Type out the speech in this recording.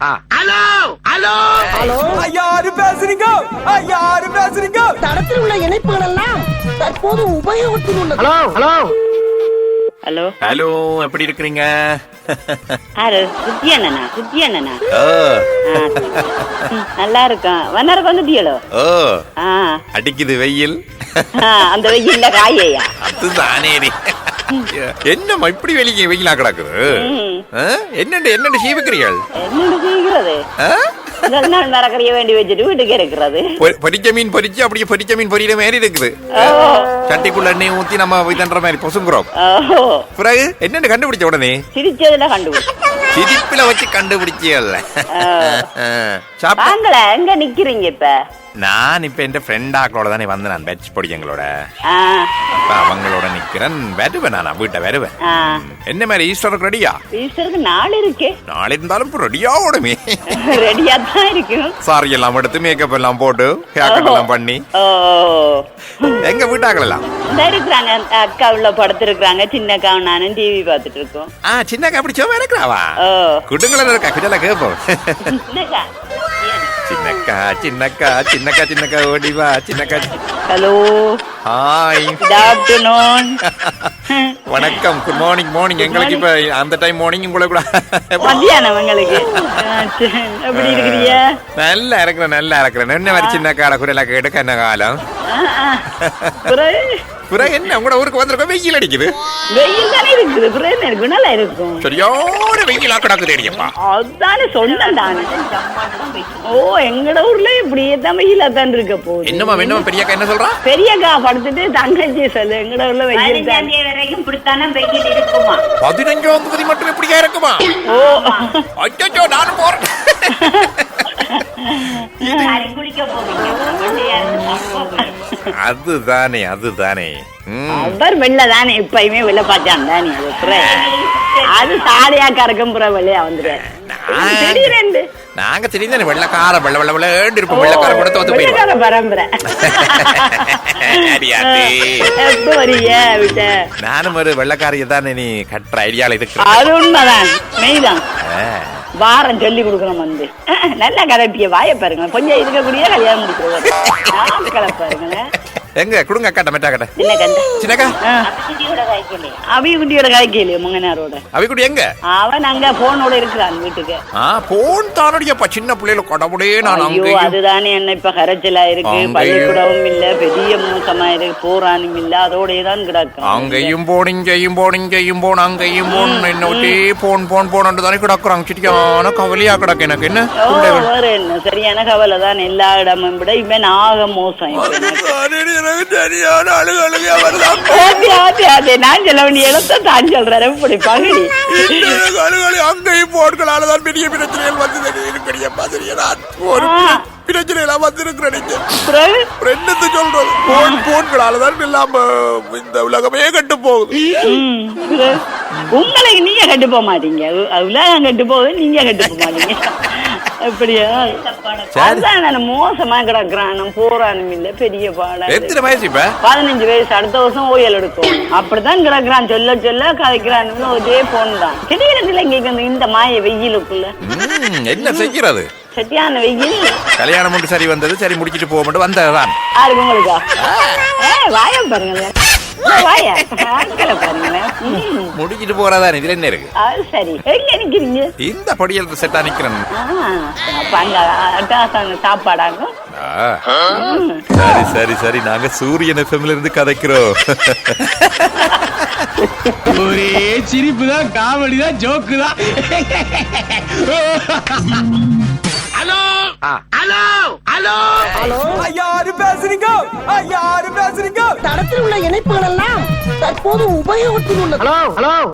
Hello hello. Hello. யாரு பேசுறீங்க? யாரு பேசுறீங்க? தடத்தில் உள்ள இணைப்புகள் எல்லாம் தற்போது உபயோகத்தில் உள்ளது. Hello hello. ஹலோ. ஹலோ எப்படி இருக்கிறீங்க? நல்லா இருக்கேன். வந்தாருக்கு வந்துட்டியலோ ஓ. ஆ. அடிக்குது வெயில். அந்த வெயில்ல காயையா? அதுதானே நீ. என்னம்மா இப்படி வெளியே வெயிலா கிடக்குது? என்னண்டு என்னண்டு சீவுக்கிறீர்கள்? மரக்கறிய வேண்டி வச்சுட்டு வீட்டுக்கு இருக்கிறது. பொ- பொரிச்ச மீன் பொரிச்சு அப்படியே பொரிச்ச மீன் பொரியிற மாதிரி இருக்குது. சட்டிக்குள்ள எண்ணெய் ஊத்தி நம்ம இதன்ற மாதிரி பொசுங்குறோம். பிறகு என்னண்டு கண்டுபிடிச்ச உடனே? சிரிச்சதுல கண்டுபிடி சிரிப்புல வச்சு கண்டுபிடிச்சியல்ல. எங்க நிக்கிறீங்க இப்ப? நான் இப்ப என் ஃப்ரெண்டாக்களோட தானே வந்து நான் பேட்ச் படிக்கங்களோட. ஆ. இப்ப அவங்களோட நிக்கிறேன் வருவேன் நான் வீட்டை வருவேன். என்ன மாதிரி ஈஸ்டருக்கு ரெடியா ஈஸ்டருக்கு நாள் இருக்கே. நாளை இருந்தாலும் ரெடியா ஓடுமே. ரெடியா தான் இருக்கும் சாரி எல்லாம் எடுத்து மேக்கப் எல்லாம் போட்டு ஹேர் எல்லாம் பண்ணி. எங்க வீட்டாக்கள் எல்லாம் இருக்கிறாங்க அக்கா உள்ள படுத்திருக்கிறாங்க சின்ன அக்கா நானும் டிவி பார்த்துட்டு இருக்கோம். ஆ சின்னக்கா அப்படி சும்மா இருக்கிறாவா? ஓ. குடுங்கள இருக்கா? குடல கேப்போம். சின்னக்கா சின்னக்கா சின்னக்கா சின்னக்கா ஓடிவா சின்னக்கா. ஹலோ. ஹாய் குட் ஆஃப்டர்நூன் வணக்கம். குட் மார்னிங் மார்னிங் எங்களுக்கு இப்ப அந்த டைம் மார்னிங் உங்களை கூட. மத்தியானம் உங்களுக்கு எப்படி இருக்கிறீங்க? நல்லா இருக்கிறேன் நல்லா இருக்கிறேன். என்ன மாதிரி சின்ன கால குரலா கேட்டு கண்ண காலம். பிறகு? என்ன? உங்களோட ஊருக்கு வந்திருக்கோம். வெயில் அடிக்குது. வெயில் தானே இருக்குது. பிறகு என்ன இருக்கு நல்லா இருக்கும். சரியான வெயிலா சொன்னேன் தானே ஓ எங்கட ஊர்ல இப்படியே தான் வெயிலா தான் இருக்க போகுது. என்னம்மா என்னம்மா பெரியக்கா என்ன சொல்றா? பெரியக்கா படுத்துட்டு தங்கச்சி சொல்லு. எங்கட ஊர்ல வெயில் தான். வரைக்கும் இப்படித்தானே வெயில் இருக்குமா? பதினஞ்சாம் தேதி மட்டும் இப்படியா இருக்குமா? ஓ. அச்சோ நானும் அதுதானே அதுதானே. அவர் வெள்ள தானே எப்பயுமே வெள்ள பாச்சான் தானே அது சாலையா கறக்கும் புற வெள்ளையா வந்துடுவாரு திடீரெண்டு நாங்க தெரியுதானே வெள்ளக்கார வெள்ள வெள்ள வெள்ளேண்டு இருப்போம் வெள்ளக்கார கூட தோத்து வெள்ளக்கார பரம்பரை. நானும் ஒரு வெள்ளக்காரிய தானே நீ கட்டுற ஐடியால இருக்கு அது உண்மைதான் மெய்தான். வாரம் சொல்லி கொடுக்கணும் வந்து. நல்ல கலப்பிய வாய பாருங்க கொஞ்சம் இருக்கக்கூடிய கல்யாணம் முடிக்கிறது கலப்பாருங்களேன் எங்க கொடுங்க அக்காட்ட மெட்டா கட்ட என்ன கண்ட சின்னக்கா. அவி குட்டியோட காய்க்கலையோ முங்கனாரோட. அவிக்குடி எங்க? அவன் அங்க போனோட இருக்கிறான் வீட்டுக்கு. ஆ போன் தானடியப்பா சின்ன பிள்ளைல கடவுளே நான் ஐயோ அதுதானே என்ன இப்ப கரைச்சலா இருக்கு. பள்ளிக்கூடமும் இல்ல பெரிய மோசமா இருக்கு போரானும் இல்ல அதோடய தான் கிடக்கும் அங்கேயும் போன் இங்கேயும் போன் இங்கேயும் போன் அங்கேயும் போன் என்ன ஒட்டே போன் போன் போன் தானே கிடக்குறாங்க. சிட்டிக்கான கவலையா கிடக்கு எனக்கு என்ன? வேற என்ன சரியான கவலை தான் எல்லா இடமும் விட இவன் ஆக மோசம். நான் சொல்ல வேண்டிய இடத்த தான் சொல்றேன் இப்படி பகுதி? எனக்கு அழுகு அழுகு அங்கேயும் போன்களால தான் பெரிய பிரச்சனைகள் வந்து இருக்கிறியப்பா சரியா நான் ஒரு ஆ. பிரச்சனையெல்லாம் வந்து இருக்கிறேன் பிறகு? என்னத்து சொல்றது. போன் போன்களால தான் இல்லாம இந்த உலகமே கட்டு போகுது. உங்களுக்கு நீங்க கட்டு போக மாட்டீங்க. உலகம் கட்டு போகுது நீங்க கட்டு போக மாட்டீங்க. அப்படியா? மோசமா கிடக்குறான். போறானும் இல்ல பெரிய பாடம் எத்தனை வயசு இப்ப? பதினஞ்சு வயசு. அடுத்த வருஷம் ஓயல் எடுக்கும். அப்படிதான் கிடக்குறான். சொல்ல சொல்ல கதைக்கிறான். ஒரே போன் தான். திடீர்னு வந்து இந்த மாய வெயிலுக்குள்ள. என்ன செய்கிறது? வெயில். கல்யாணம் சரி வந்தது. சரி முடிச்சிட்டு போக மட்டும் வந்ததுதான் யாருக்கு உங்களுக்கா? ஏ வாய முடிச்சிட்டு போறதான் இதுல என்ன இருக்கு? சரி. எங்க நிக்கிறீங்க? இந்த படியல் செட்டா நிக்கிறேன். சாப்பாடாங்க. சரி சரி சரி. நாங்க சூரியன் எஃப்எம்ல இருந்து கதைக்கிறோம். ஒரே சிரிப்பு தான் காமெடி தான் ஜோக்கு தான் ஹலோ. ஹலோ! ஹலோ! ஹலோ. யாரு பேசுறீங்க. யாரு பேசுறீங்க. தடத்தில் உள்ள இணைப்புகள் எல்லாம் தற்போது உபயோகத்தில் உள்ளது. Hello hello.